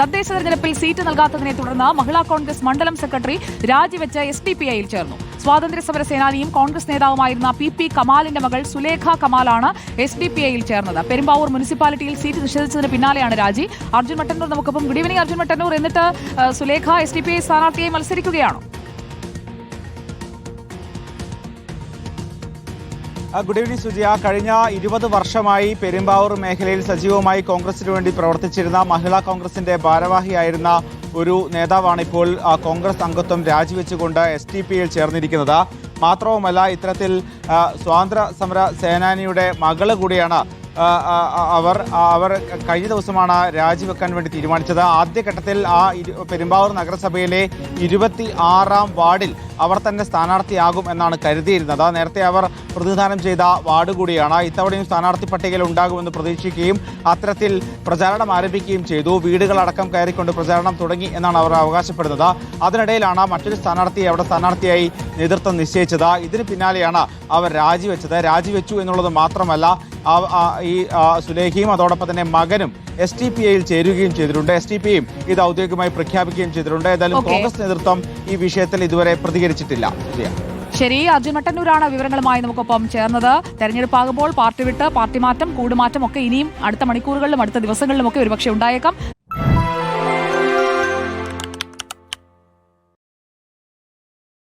തദ്ദേശ തെരഞ്ഞെടുപ്പിൽ സീറ്റ് നൽകാത്തതിനെ തുടർന്ന് മഹിളാ കോൺഗ്രസ് മണ്ഡലം സെക്രട്ടറി രാജിവെച്ച് എസ് ഡി പി ഐയിൽ ചേർന്നു. സ്വാതന്ത്ര്യ സമര സേനാനിയും കോൺഗ്രസ് നേതാവുമായിരുന്ന പി പി കമാലിന്റെ മകൾ സുലേഖ കമാലാണ് എസ് ഡി പി ഐയിൽ ചേർന്നത്. പെരുമ്പാവൂർ മുനിസിപ്പാലിറ്റിയിൽ സീറ്റ് നിഷേധിച്ചതിന് പിന്നാലെയാണ് രാജി. അർജുൻ മട്ടന്നൂർ നമുക്കൊപ്പം ഗുഡ് ഈവനിംഗ് അർജുൻ മട്ടന്നൂർ. എന്നിട്ട് Sulekha S D P I സ്ഥാനാർത്ഥിയെ മത്സരിക്കുകയാണോ? ഗുഡ് ഈവനിംഗ് സുജിയ കഴിഞ്ഞ ഇരുപത് വർഷമായി പെരുമ്പാവൂർ മേഖലയിൽ സജീവമായി കോൺഗ്രസിന് വേണ്ടി പ്രവർത്തിച്ചിരുന്ന മഹിളാ കോൺഗ്രസിന്റെ ഭാരവാഹിയായിരുന്ന ഒരു നേതാവാണ് ഇപ്പോൾ കോൺഗ്രസ് അംഗത്വം രാജിവെച്ചുകൊണ്ട് എസ് ടി പിയിൽ ചേർന്നിരിക്കുന്നത്. മാത്രവുമല്ല ഇത്തരത്തിൽ സ്വാതന്ത്ര്യ സമര സേനാനിയുടെ മകൾ കൂടിയാണ് അവർ അവർ കഴിഞ്ഞ ദിവസമാണ് രാജിവെക്കാൻ വേണ്ടി തീരുമാനിച്ചത്. ആദ്യഘട്ടത്തിൽ ആ പെരുമ്പാവൂർ നഗരസഭയിലെ ഇരുപത്തി ആറാം വാർഡിൽ അവർ തന്നെ സ്ഥാനാർത്ഥിയാകും എന്നാണ് കരുതിയിരുന്നത്. നേരത്തെ അവർ പ്രതിനിധാനം ചെയ്ത വാർഡ് കൂടിയാണ്. ഇത്തവണയും സ്ഥാനാർത്ഥി പട്ടികയിൽ ഉണ്ടാകുമെന്ന് പ്രതീക്ഷിക്കുകയും അത്തരത്തിൽ പ്രചാരണം ആരംഭിക്കുകയും ചെയ്തു. വീടുകളടക്കം കയറിക്കൊണ്ട് പ്രചാരണം തുടങ്ങി എന്നാണ് അവർ അവകാശപ്പെടുന്നത്. അതിനിടയിലാണ് മറ്റൊരു സ്ഥാനാർത്ഥിയെ അവിടെ സ്ഥാനാർത്ഥിയായി നേതൃത്വം നിശ്ചയിച്ചത്. ഇതിന് പിന്നാലെയാണ് അവർ രാജിവെച്ചത്. രാജിവെച്ചു എന്നുള്ളത് മാത്രമല്ല ഈ സുലേഹിയും അതോടൊപ്പം തന്നെ മകനും എസ് ടി പി ഐയിൽ ചേരുകയും ചെയ്തിട്ടുണ്ട്. എസ് ടി പി യും ഇത് ഔദ്യോഗികമായി പ്രഖ്യാപിക്കുകയും ചെയ്തിട്ടുണ്ട്. ഏതായാലും. കോൺഗ്രസ് നേതൃത്വം ഈ വിഷയത്തിൽ ഇതുവരെ പ്രതികരിച്ചിട്ടില്ല. ശരി അർജുൻ മട്ടന്നൂരാണ് വിവരങ്ങളുമായി നമുക്കൊപ്പം ചേർന്നത്. തെരഞ്ഞെടുപ്പാകുമ്പോൾ പാർട്ടി വിട്ട് പാർട്ടി മാറ്റം കൂടുമാറ്റം ഒക്കെ ഇനിയും അടുത്ത മണിക്കൂറുകളിലും അടുത്ത ദിവസങ്ങളിലും ഒക്കെ ഒരുപക്ഷെ ഉണ്ടായേക്കാം.